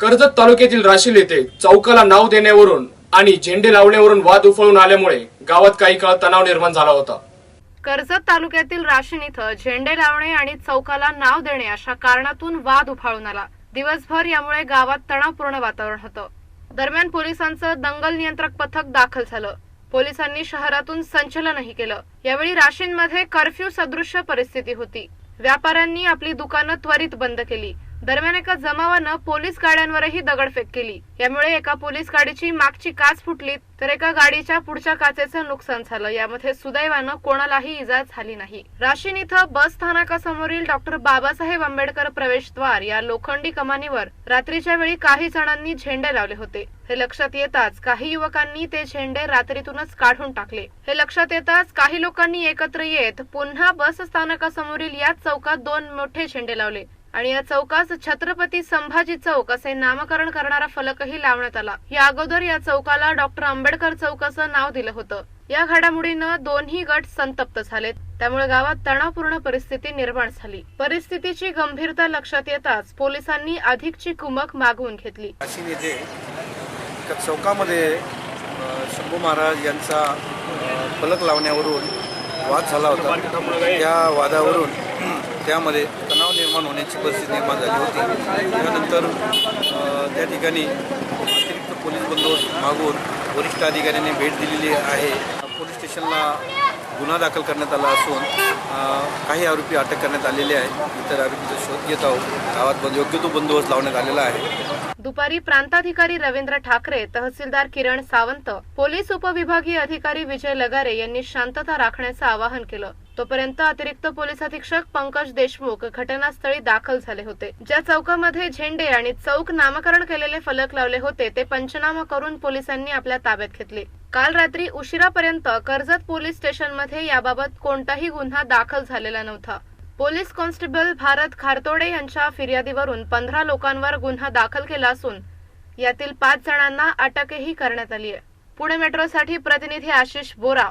कर्जत तालुक्यातील राशील येथे चौकाला नाव देण्यावरून आणि झेंडे लावण्यावरून वाद उफळून आल्यामुळे गावात काही काळ तणाव निर्माण झाला होता. कर्जत तालुक्यातील राशीन इथं झेंडे लावणे आणि चौकाला नाव देणे अशा कारणातून वाद उफाळून आला. दिवसभर यामुळे गावात तणावपूर्ण वातावरण होतं. दरम्यान पोलिसांचं दंगल नियंत्रक पथक दाखल झालं. पोलिसांनी शहरातून संचलनही केलं. यावेळी राशींमध्ये कर्फ्यू सदृश्य परिस्थिती होती. व्यापाऱ्यांनी आपली दुकानं त्वरित बंद केली. दरम्यान एका जमावानं पोलीस गाड्यांवरही दगडफेक केली. यामुळे एका पोलीस गाडीची मागची काच फुटली तर एका गाडीच्या पुढच्या काचेचं नुकसान झालं. यामध्ये सुदैवानं कोणालाही इजा झाली नाही. राशीन इथं बस स्थानकासमोरील डॉक्टर बाबासाहेब आंबेडकर प्रवेशद्वार या लोखंडी कमानीवर रात्रीच्या वेळी काही जणांनी झेंडे लावले होते. हे लक्षात येताच काही युवकांनी ते झेंडे रात्रीतूनच काढून टाकले. हे लक्षात येताच काही लोकांनी एकत्र येत पुन्हा बस स्थानकासमोरील याच चौकात दोन मोठे झेंडे लावले. आणि या चौकास छत्रपती संभाजी चौक असे नामकरण करणारा फलकही लावण्यात आला. या अगोदर या चौकाला डॉक्टर आंबेडकर चौक असं नाव दिलं होतं. या घडामोडीनं दोन्ही गट संतप्त झालेत. त्यामुळे गावात तणावपूर्ण परिस्थिती निर्माण झाली. परिस्थितीची गंभीरता लक्षात येताच पोलिसांनी अधिकची कुमक मागवून घेतली. वाशिम येथे चौकामध्ये शंभू महाराज यांचा फलक लावण्यावरून वाद झाला होता. त्या वादावरून त्यामध्ये तणाव निर्माण होण्याची परिस्थिती निर्माण झाली होती. त्यानंतर त्या ठिकाणी अतिरिक्त पोलीस बंदोबस्त मागून वरिष्ठ अधिकाऱ्यांनी भेट दिलेली आहे. पोलीस स्टेशनला गुन्हा दाखल करण्यात आला असून काही आरोपी अटक करण्यात आलेले आहेत. इतर आरोपीचा शोध घेत आहोत. गावात योग्य तो बंदोबस्त लावण्यात आलेला आहे. दुपारी प्रांताधिकारी रवींद्र ठाकरे तहसीलदार किरण सावंत पोलीस उपविभागीय अधिकारी विजय लगारे यांनी शांतता राखण्याचं आवाहन केलं. तोपर्यंत अतिरिक्त पोलीस अधीक्षक पंकज देशमुख घटनास्थळी दाखल झाले होते. ज्या चौकामध्ये झेंडे आणि चौक नामकरण केलेले फलक लावले होते ते पंचनामा करून पोलिसांनी आपल्या ताब्यात घेतले. काल रात्री उशिरापर्यंत कर्जत पोलीस स्टेशनमध्ये याबाबत कोणताही गुन्हा दाखल झालेला नव्हता. पोलीस कॉन्स्टेबल भारत खारतोडे यांच्या फिर्यादीवरून पंधरा लोकांवर गुन्हा दाखल केला असून यातील पाच जणांना अटकही करण्यात आली आहे. पुणे मेट्रोसाठी प्रतिनिधी Ashish Bora.